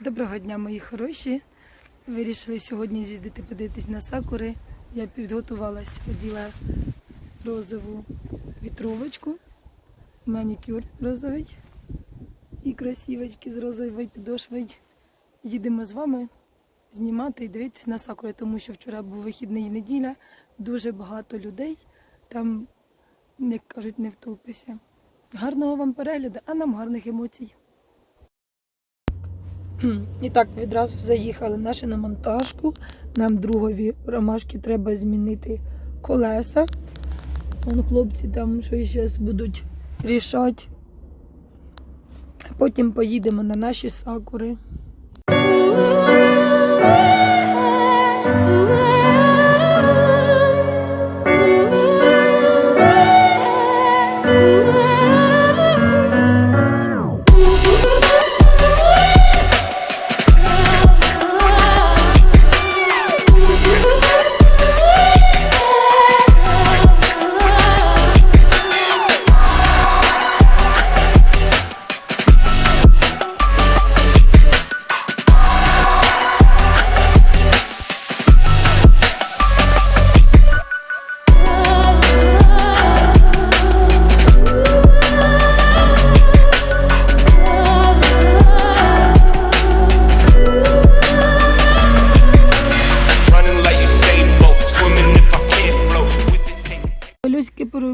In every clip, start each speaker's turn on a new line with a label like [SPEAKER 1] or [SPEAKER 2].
[SPEAKER 1] Доброго дня, мої хороші. Вирішили сьогодні з'їздити подивитись на сакури. Я підготувалась, оділа розову вітровочку, манікюр розовий і красивочки з розовою підошвою. Їдемо з вами знімати і дивитись на сакури, тому що вчора був вихідний неділя, дуже багато людей. Там, як кажуть, не втопися. Гарного вам перегляду, а нам гарних емоцій. І так, відразу заїхали наші на монтажку. Нам другові ромашки треба змінити колеса. Вон хлопці там щось зараз будуть рішати. Потім поїдемо на наші сакури.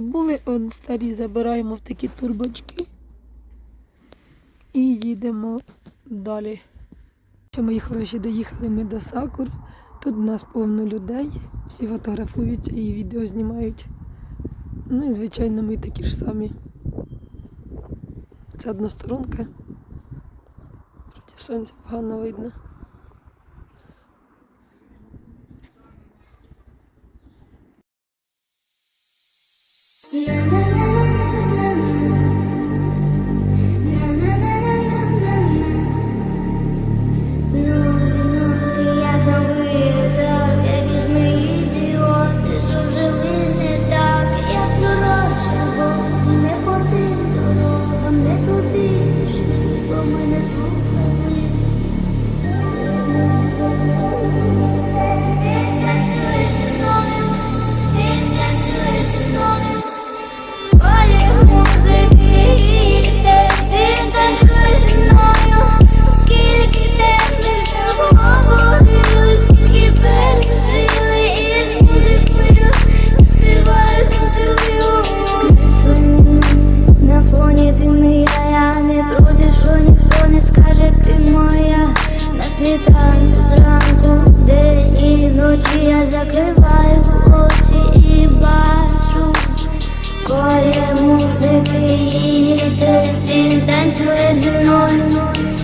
[SPEAKER 1] Перебули, он старі забираємо в такі турбочки. І їдемо далі. Що мої хороші, доїхали ми до Сакур. Тут у нас повно людей, всі фотографуються і відео знімають. Ну і звичайно ми такі ж самі. Це односторонка. Проти сонця погано видно.
[SPEAKER 2] Бо ми світанку зранку, день і вночі я закриваю очі і бачу. Колір музики їде, він танцює зі мною.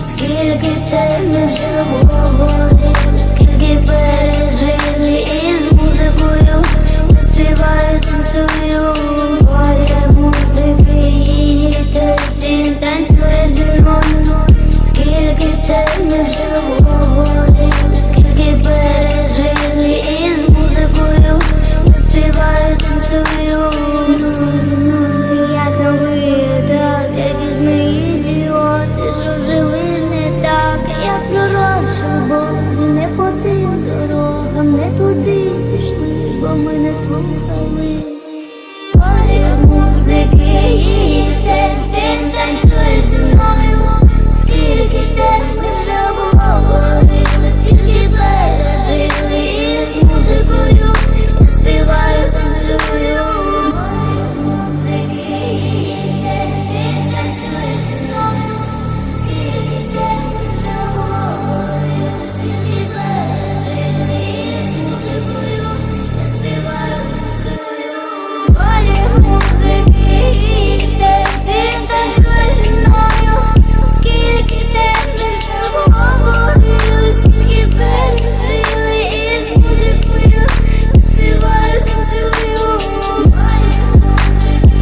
[SPEAKER 2] Скільки те ми вже говорили, скільки пережили із музикою. Я співаю, танцюю. Колір музики їде, він танцює зі мною. Скільки те ми вже не слухали. Твої музики